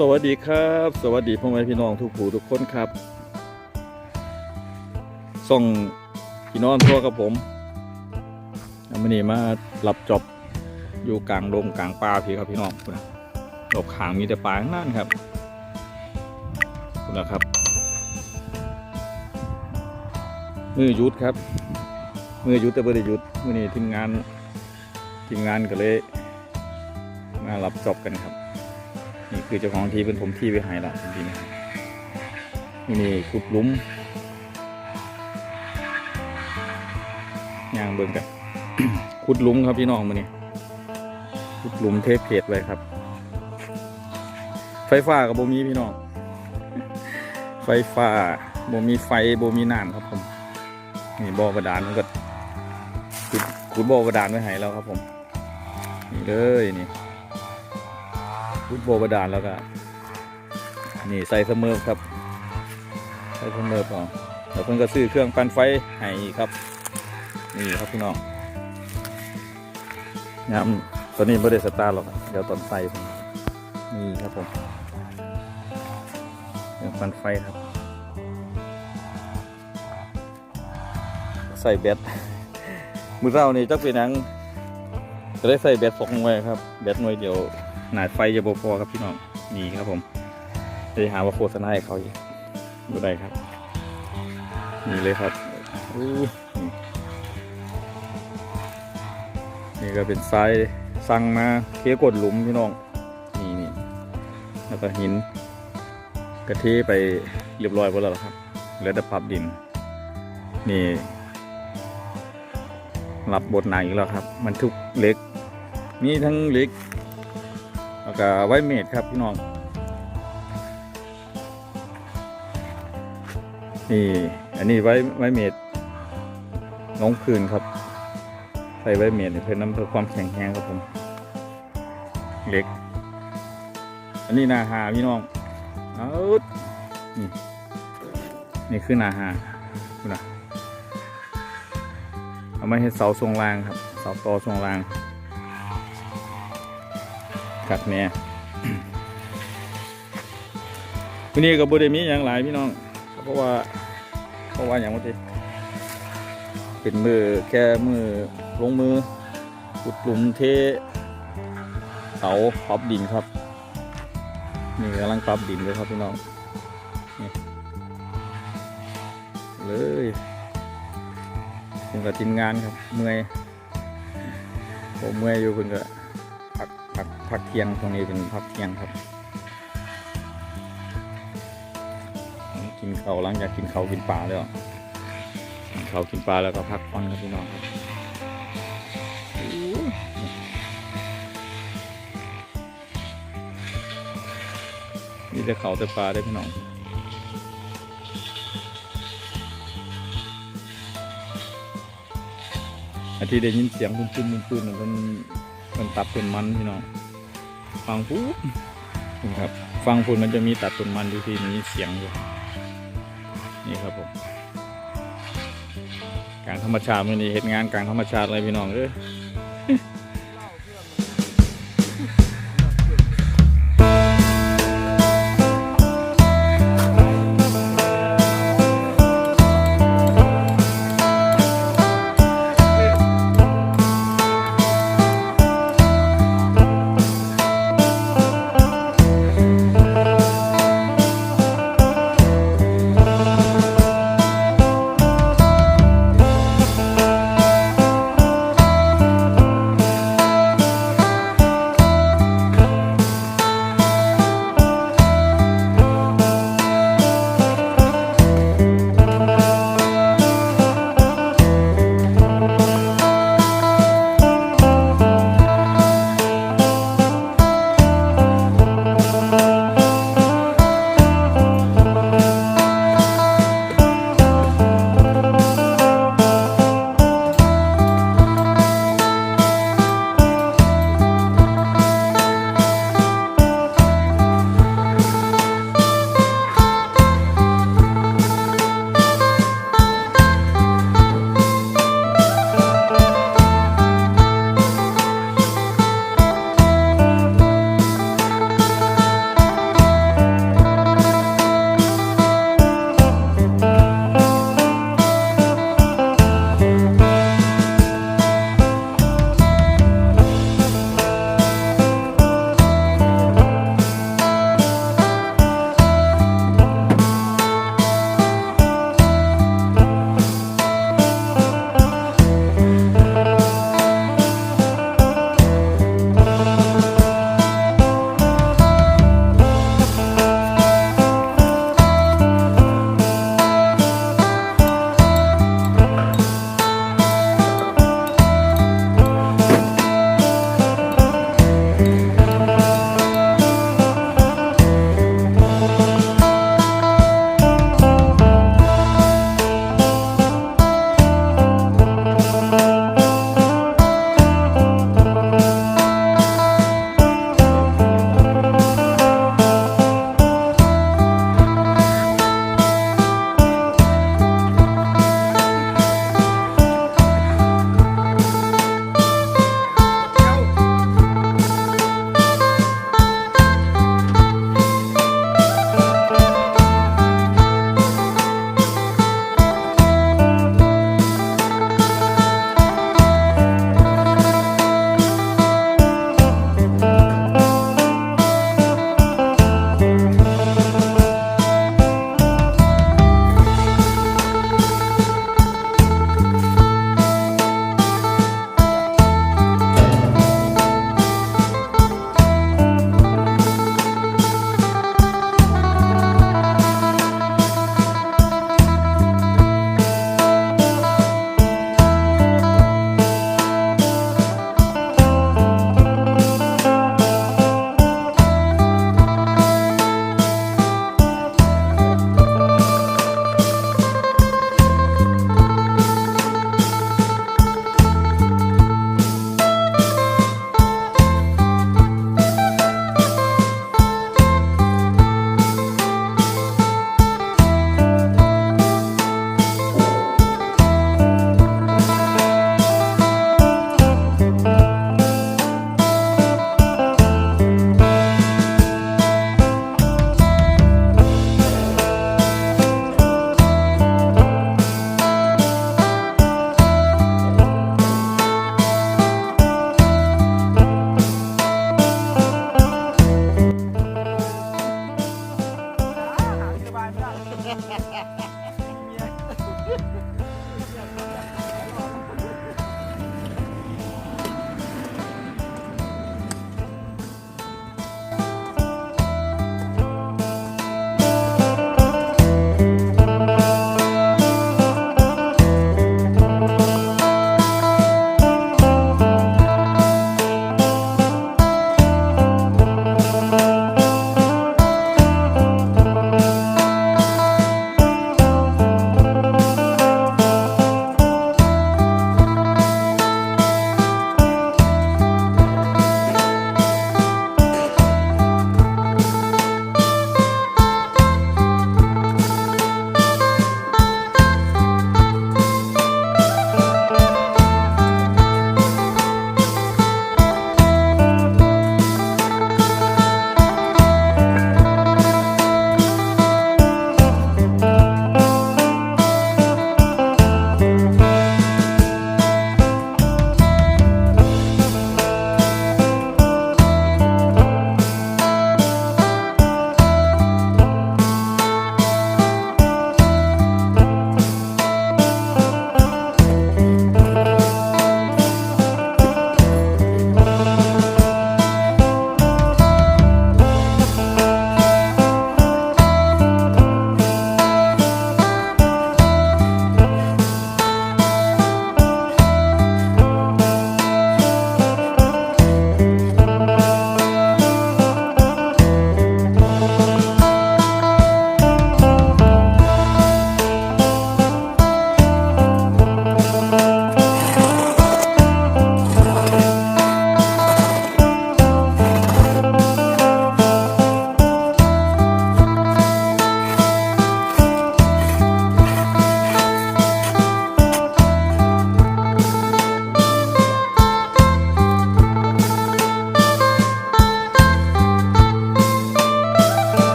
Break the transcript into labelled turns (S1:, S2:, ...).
S1: สวัสดีครับ สวัสดีพ่อแม่พี่น้องทุกผู้ทุกคนครับ ส่งพี่น้องทั่วกับผมวันนี้มารับจบอยู่กลางดงกลางป่าพี่ครับพี่น้องคุณนะดอกขางมีแต่ป่าทั้งนั้นครับคุณนะครับ มือยุดครับ มือยุดแต่บ่ได้ยุดมือนี้ทีมงานทีมงานก็เลยมารับจบกันครับ นี่คือเจ้าของที่เป็นผมที่ไปหายละจริงๆนะครับนี่นี่ขุดลุมย่างเบิ่งกันขุดลุมครับพี่น้องมาเนี่ขุดลุมเทปเพจไว้ครับ ไฟฟ้ากับโบมีพี่น้อง ไฟฟ้าโบมีไฟโบมีน้ำครับผม นี่บ่อบาดาลมันก็ขุดขุดบ่อบาดาลไว้ให้แล้วครับผม นี่เลยนี่ ฟุตบอลบาดาลแล้วก็ นี่ใส่เสมอครับ ใส่เสมอพอแล้วเพิ่นก็ซื้อเครื่องปั่นไฟให้ครับ นี่ครับพี่น้องยามตอนนี้ไม่ได้สตาร์หรอกเดี๋ยวตอนใส่ผมนี่ครับผมเครื่องปั่นไฟครับ ใส่แบตมือเรานี่จักเป็นหยังจะได้ใส่แบตสองไว้ครับ แบตหน่วยเดียว หนาดไฟจะบพอครับพี่น้องนี่ครับผมจะหาว่าโฆษณาให้เขาอีกดูได้ครับ นี่เลยครับนี่ก็เป็นทรายสั่งมาเทกดหลุมพี่น้องนี่นี่แล้วก็หินกระเทไปเรียบร้อยหมดแล้วครับเหลือแต่ปรับดิน นี่ รับบทหนักอีกแล้วครับ มันทุกเหล็กมีทั้งเหล็ก ก็ไว้เมดครับพี่น้องนี่อันนี้ไว้ไว้เมดน้องพื้นครับใส่ไว้เมดเพื่อน้ำเพื่อความแข็งแรงครับผมเล็ก อันนี้นาหาพี่น้องเอานี่นี่คือนาหาดูนะเอามาให้เสาทรงรางครับเสาตอทรงราง กัดแม่วันนี้กับบได้มีอย่างหลายพี่น้อง เพราะว่าเพราะว่าอย่างว่าที่เป็นมือแค่มือลงมือขุดหลุมเทเสาปรับดินครับ นี่กำลังปรับดินเลยครับพี่น้องนี่เลยเป็นกับทีมงานครับเมื่อยผมเมื่อยอยู่เพิ่นก็พัก พักเที่ยงตรงนี้เป็นพักเที่ยงครับ กินเขาหลังจากกินเขากินปลาแล้วกินเขากินปลาแล้วก็พักผ่อนครับพี่น้องครับนี่จะเขาแต่ปลาได้พี่น้องอาที่ได้ยินเสียงปุ้มปุ้มปุ้มปุ้มนั่นมันตัดต้นมันพี่น้อง ฟังปุ๊บนี่ครับ ฟังฝุ่นมันจะมีตัดต้นมันอยู่ที่นี้เสียงอยู่นี่ครับผมกลางธรรมชาติมันนี่เหตุงานกลางธรรมชาติเลยพี่น้องเอ้ย